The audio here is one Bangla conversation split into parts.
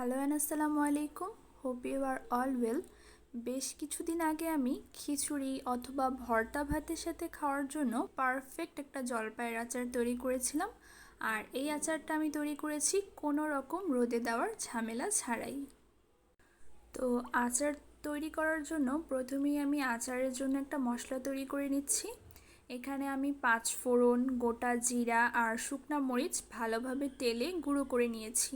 হ্যালো অ্যান্ড আসসালামু আলাইকুম। Hope you are all well বেশ কিছুদিন আগে আমি খিচুড়ি অথবা ভর্তা ভাতের সাথে খাওয়ার জন্য পারফেক্ট একটা জলপাইয়ের আচার তৈরি করেছিলাম। আর এই আচারটা আমি তৈরি করেছি কোনো রকম রোদে দেওয়ার ঝামেলা ছাড়াই। তো আচার তৈরি করার জন্য প্রথমেই আমি আচারের জন্য একটা মশলা তৈরি করে নিচ্ছি। এখানে আমি পাঁচ ফোড়ন, গোটা জিরা আর শুকনা মরিচ ভালোভাবে তেলে গুঁড়ো করে নিয়েছি।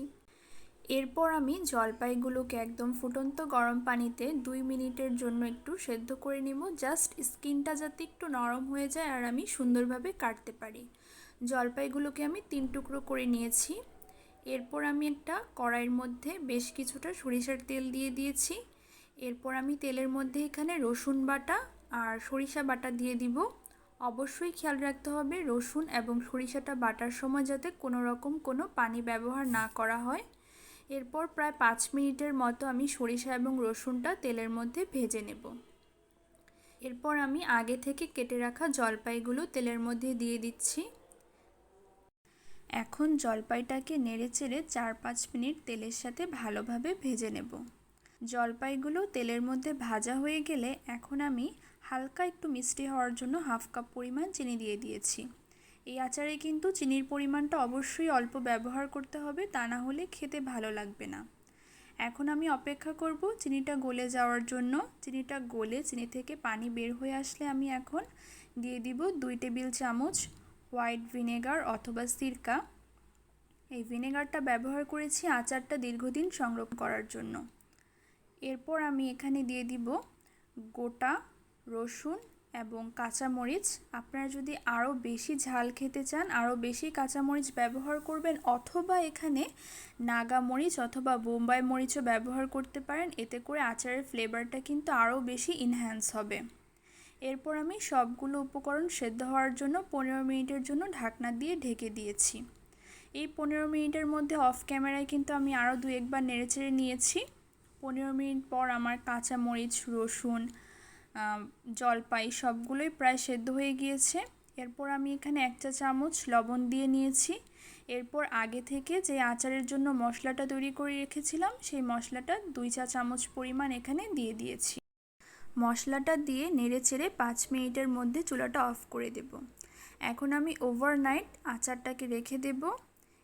এরপর আমি জলপাইগুলোকে একদম ফুটন্ত গরম পানিতে দুই মিনিটের জন্য একটু সেদ্ধ করে নেব। জাস্ট স্কিনটা যাতে একটু নরম হয়ে যায় আর আমি সুন্দরভাবে কাটতে পারি। জলপাইগুলোকে আমি তিন টুকরো করে নিয়েছি। এরপর আমি একটা কড়াইয়ের মধ্যে বেশ কিছুটা সরিষার তেল দিয়ে দিয়েছি। এরপর আমি তেলের মধ্যে এখানে রসুন বাটা আর সরিষা বাটা দিয়ে দিব। অবশ্যই খেয়াল রাখতে হবে রসুন এবং সরিষাটা বাটার সময় যাতে কোনো রকম কোনো পানি ব্যবহার না করা হয়। এরপর প্রায় পাঁচ মিনিটের মতো আমি সরিষা এবং রসুনটা তেলের মধ্যে ভেজে নেব। এরপর আমি আগে থেকে কেটে রাখা জলপাইগুলো তেলের মধ্যে দিয়ে দিচ্ছি। এখন জলপাইটাকে নেড়ে চেড়ে চার পাঁচ মিনিট তেলের সাথে ভালোভাবে ভেজে নেব। জলপাইগুলো তেলের মধ্যে ভাজা হয়ে গেলে এখন আমি হালকা একটু মিষ্টি হওয়ার জন্য হাফ কাপ পরিমাণ চিনি দিয়ে দিয়েছি। এই আচারে কিন্তু চিনির পরিমাণটা অবশ্যই অল্প ব্যবহার করতে হবে, তা না হলে খেতে ভালো লাগবে না। এখন আমি অপেক্ষা করব চিনিটা গলে যাওয়ার জন্য। চিনিটা গলে, চিনি থেকে পানি বের হয়ে আসলে আমি এখন দিয়ে দিব দুই টেবিল চামচ হোয়াইট ভিনেগার অথবা সিরকা। এই ভিনেগারটা ব্যবহার করেছি আচারটা দীর্ঘদিন সংরক্ষণ করার জন্য। এরপর আমি এখানে দিয়ে দিব গোটা রসুন এবং কাঁচামরিচ, আপনারা যদি আরও বেশি ঝাল খেতে চান, আরও বেশি কাঁচামরিচ ব্যবহার করবেন অথবা এখানে নাগা মরিচ অথবা বোম্বাই মরিচও ব্যবহার করতে পারেন, এতে করে আচারের ফ্লেভারটা কিন্তু আরও বেশি ইনহ্যান্স হবে। এরপর আমি সবগুলো উপকরণ সেদ্ধ হওয়ার জন্য পনেরো মিনিটের জন্য ঢাকনা দিয়ে ঢেকে দিয়েছি। এই পনেরো মিনিটের মধ্যে অফ ক্যামেরায় কিন্তু আমি আরও দু একবার নেড়েচেড়ে নিয়েছি। পনেরো মিনিট পর আমার কাঁচা মরিচ রসুন জলপাই সবগুলোই প্রায় সেদ্ধ হয়ে গিয়েছে। এরপর আমি এখানে এক চা চামচ লবণ দিয়ে নিয়েছি। এরপর আগে থেকে যে আচারের জন্য মশলাটা তৈরি করে রেখেছিলাম, সেই মশলাটা দুই চা চামচ পরিমাণ এখানে দিয়ে দিয়েছি। মশলাটা দিয়ে নেড়ে চেড়ে পাঁচ মিনিটের মধ্যে চুলাটা অফ করে দেব। এখন আমি ওভারনাইট আচারটাকে রেখে দেব।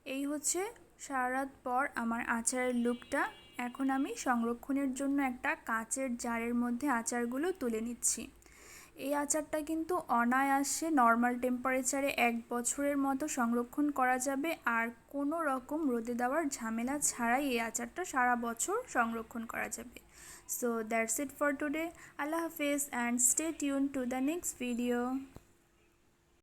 এই হচ্ছে সারা রাত পর আমার আচারের লুকটা। এখন আমি সংরক্ষণের জন্য একটা কাচের জারের মধ্যে আচারগুলো তুলে নিচ্ছি। এই আচারটা কিন্তু অনায়াসে নর্মাল টেম্পারেচারে এক বছরের মতো সংরক্ষণ করা যাবে আর কোনো রকম রোদে দেওয়ার ঝামেলা ছাড়াই এই আচারটা সারা বছর সংরক্ষণ করা যাবে। So that's it for today আল্লাহ হাফেজ and stay tune to the next video